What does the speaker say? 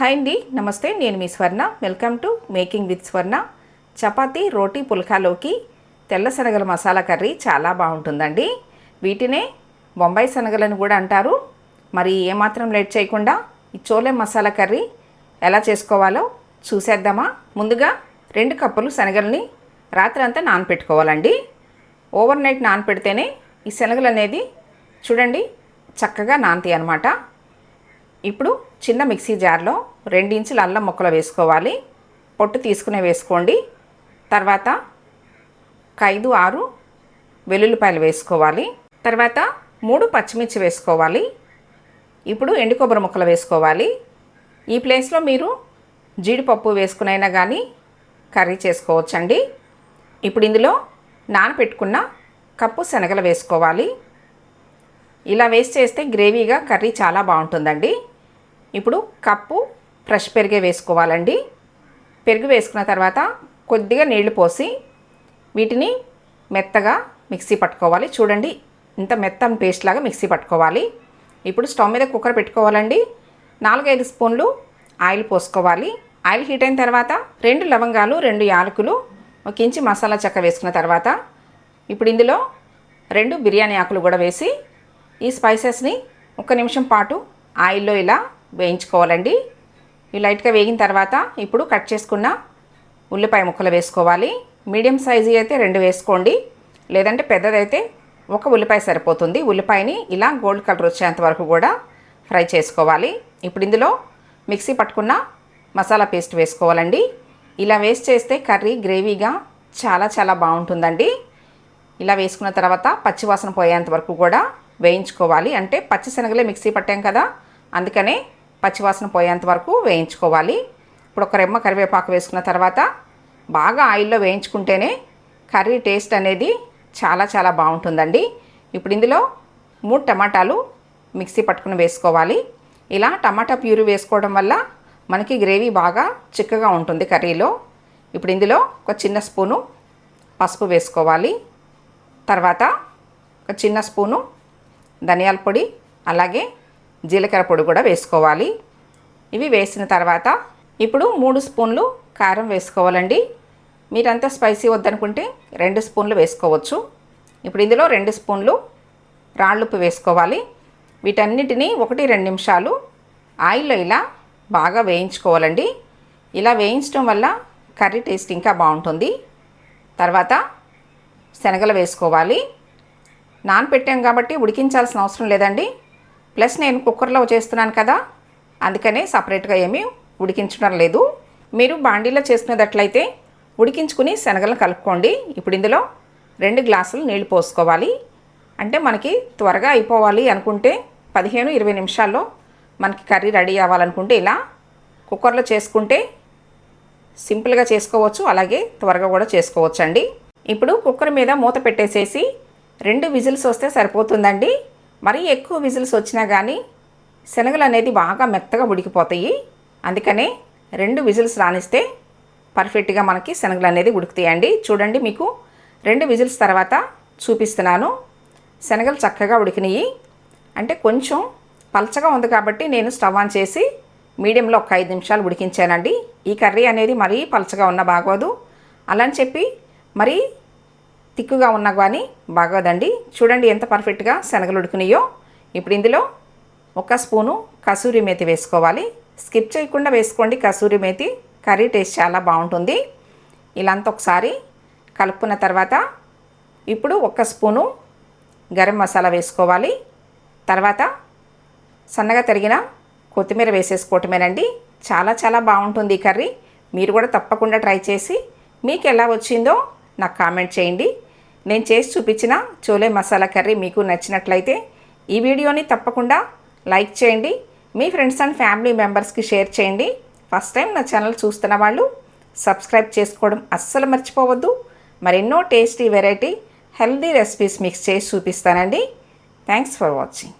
Hi అండి నమస్తే. నేను మీ Swarna. Welcome to making with Swarna. Chapati roti పుల్కాలోకి తెల్ల శనగల మసాలా కర్రీ చాలా బాగుంటుందండి. వీటినే బొంబాయి శనగలను కూడా అంటారు. మరి ఏమాత్రం లేట్ చేయకుండా ఈ చోలే మసాలా కర్రీ ఎలా చేసుకోవాలో చూసేద్దామా? ముందుగా రెండు కప్పులు శనగల్ని రాత్రి అంతా నానపెట్టుకోవాలండి. ఓవర్ నైట్ నానపెడితేనే ఈ శనగలు అనేది చూడండి చక్కగా నానతాయి అనమాట ఇప్పుడు చిన్న మిక్సీ జార్లో రెండించులు అల్లం ముక్కలు వేసుకోవాలి. పొట్టు తీసుకునే వేసుకోండి. తర్వాత ఒక ఐదు ఆరు వెల్లుల్లిపాయలు వేసుకోవాలి. తర్వాత మూడు పచ్చిమిర్చి వేసుకోవాలి. ఇప్పుడు ఎండు కొబ్బరి ముక్కలు వేసుకోవాలి. ఈ ప్లేస్లో మీరు జీడిపప్పు వేసుకునైనా కానీ కర్రీ చేసుకోవచ్చండి. ఇప్పుడు ఇందులో నానపెట్టుకున్న కప్పు శనగలు వేసుకోవాలి. ఇలా వేస్ట్ చేస్తే గ్రేవీగా కర్రీ చాలా బాగుంటుందండి. ఇప్పుడు కప్పు ఫ్రెష్ పెరిగే వేసుకోవాలండి. పెరుగు వేసుకున్న తర్వాత కొద్దిగా నీళ్ళు పోసి వీటిని మెత్తగా మిక్సీ పట్టుకోవాలి. చూడండి ఇంత మెత్తని పేస్ట్ లాగా మిక్సీ పట్టుకోవాలి. ఇప్పుడు స్టవ్ మీద కుక్కర్ పెట్టుకోవాలండి. నాలుగైదు స్పూన్లు ఆయిల్ పోసుకోవాలి. ఆయిల్ హీట్ అయిన తర్వాత రెండు లవంగాలు రెండు యాలకులు ఒక ఇంచి మసాలా చెక్క వేసుకున్న తర్వాత ఇప్పుడు ఇందులో రెండు బిర్యానీ ఆకులు కూడా వేసి ఈ స్పైసెస్ని ఒక నిమిషం పాటు ఆయిల్లో ఇలా వేయించుకోవాలండి. ఇవి లైట్గా వేగిన తర్వాత ఇప్పుడు కట్ చేసుకున్న ఉల్లిపాయ ముక్కలు వేసుకోవాలి. మీడియం సైజు అయితే రెండు వేసుకోండి. లేదంటే పెద్దదైతే ఒక ఉల్లిపాయ సరిపోతుంది. ఉల్లిపాయని ఇలా గోల్డ్ కలర్ వచ్చేంత వరకు కూడా ఫ్రై చేసుకోవాలి. ఇప్పుడు ఇందులో మిక్సీ పట్టుకున్న మసాలా పేస్ట్ వేసుకోవాలండి. ఇలా వేస్ట్ చేస్తే కర్రీ గ్రేవీగా చాలా చాలా బాగుంటుందండి. ఇలా వేసుకున్న తర్వాత పచ్చివాసన పోయేంత వరకు కూడా వేయించుకోవాలి. అంటే పచ్చిశనగలే మిక్సీ పట్టాం కదా అందుకనే పచ్చివాసన పోయేంత వరకు వేయించుకోవాలి. ఇప్పుడు ఒక రెమ్మ కరివేపాకు వేసుకున్న తర్వాత బాగా ఆయిల్లో వేయించుకుంటేనే కర్రీ టేస్ట్ అనేది చాలా చాలా బాగుంటుందండి. ఇప్పుడు ఇందులో మూడు టమాటాలు మిక్సీ పట్టుకుని వేసుకోవాలి. ఇలా టమాటా ప్యూరీ వేసుకోవడం వల్ల మనకి గ్రేవీ బాగా చిక్కగా ఉంటుంది కర్రీలో. ఇప్పుడు ఇందులో ఒక చిన్న స్పూను పసుపు వేసుకోవాలి. తర్వాత ఒక చిన్న స్పూను ధనియాల పొడి అలాగే జీలకర్ర పొడి కూడా వేసుకోవాలి. ఇవి వేసిన తర్వాత ఇప్పుడు మూడు స్పూన్లు కారం వేసుకోవాలండి. మీరంతా స్పైసీ వద్దనుకుంటే రెండు స్పూన్లు వేసుకోవచ్చు. ఇప్పుడు ఇందులో రెండు స్పూన్లు రాళ్ళుప్పు వేసుకోవాలి. వీటన్నిటినీ ఒకటి రెండు నిమిషాలు ఆయిల్లో ఇలా బాగా వేయించుకోవాలండి. ఇలా వేయించడం వల్ల కర్రీ టేస్ట్ ఇంకా బాగుంటుంది. తర్వాత శనగలు వేసుకోవాలి. నానపెట్టాం కాబట్టి ఉడికించాల్సిన అవసరం లేదండి. ప్లస్ నేను కుక్కర్లో చేస్తున్నాను కదా అందుకనే సపరేట్గా ఏమీ ఉడికించడం లేదు. మీరు బాండీలో చేసుకునేటట్లయితే ఉడికించుకుని శనగలను కలుపుకోండి. ఇప్పుడు ఇందులో రెండు గ్లాసులు నీళ్ళు పోసుకోవాలి. అంటే మనకి త్వరగా అయిపోవాలి అనుకుంటే పదిహేను ఇరవై నిమిషాల్లో మనకి కర్రీ రెడీ అవ్వాలనుకుంటే ఇలా కుక్కర్లో చేసుకుంటే సింపుల్గా చేసుకోవచ్చు. అలాగే త్వరగా కూడా చేసుకోవచ్చు అండి ఇప్పుడు కుక్కర్ మీద మూత పెట్టేసేసి రెండు విజిల్స్ వస్తే సరిపోతుందండి. మరీ ఎక్కువ విజిల్స్ వచ్చినా కానీ శనగలు అనేది బాగా మెత్తగా ఉడికిపోతాయి. అందుకనే రెండు విజిల్స్ రానిస్తే పర్ఫెక్ట్గా మనకి శనగలు అనేది ఉడుకుతాయండి. చూడండి మీకు రెండు విజిల్స్ తర్వాత చూపిస్తున్నాను. శనగలు చక్కగా ఉడికినాయి. అంటే కొంచెం పలచగా ఉంది కాబట్టి నేను స్టవ్ ఆన్ చేసి మీడియంలో ఒక ఐదు నిమిషాలు ఉడికించానండి. ఈ కర్రీ అనేది మరీ పలచగా ఉన్న బాగోదు. అలా అని చెప్పి మరీ తిక్కుగా ఉన్నా కానీ బాగోదండి. చూడండి ఎంత పర్ఫెక్ట్గా శనగలు ఉడుకునాయో ఇప్పుడు ఇందులో ఒక స్పూను కసూరి మేతి వేసుకోవాలి. స్కిప్ చేయకుండా వేసుకోండి. కసూరి మేతి కర్రీ టేస్ట్ చాలా బాగుంటుంది. ఇలా అంతా ఒకసారి కలుపుకున్న తర్వాత ఇప్పుడు ఒక స్పూను గరం మసాలా వేసుకోవాలి. తర్వాత సన్నగా తరిగిన కొత్తిమీర వేసేసుకోవటమేనండి. చాలా చాలా బాగుంటుంది ఈ కర్రీ. మీరు కూడా తప్పకుండా ట్రై చేసి మీకు ఎలా వచ్చిందో నాకు కామెంట్ చేయండి. నేను చేసి చూపించిన చోలే మసాలా కర్రీ మీకు నచ్చినట్లయితే ఈ వీడియోని తప్పకుండా లైక్ చేయండి మీ ఫ్రెండ్స్ అండ్ ఫ్యామిలీ మెంబర్స్కి షేర్ చేయండి. ఫస్ట్ టైం నా ఛానల్ చూస్తున్న వాళ్ళు సబ్స్క్రైబ్ చేసుకోవడం అస్సలు మర్చిపోవద్దు. మరెన్నో tasty variety healthy recipes mix చేసి చూపిస్తానండి. Thanks for watching.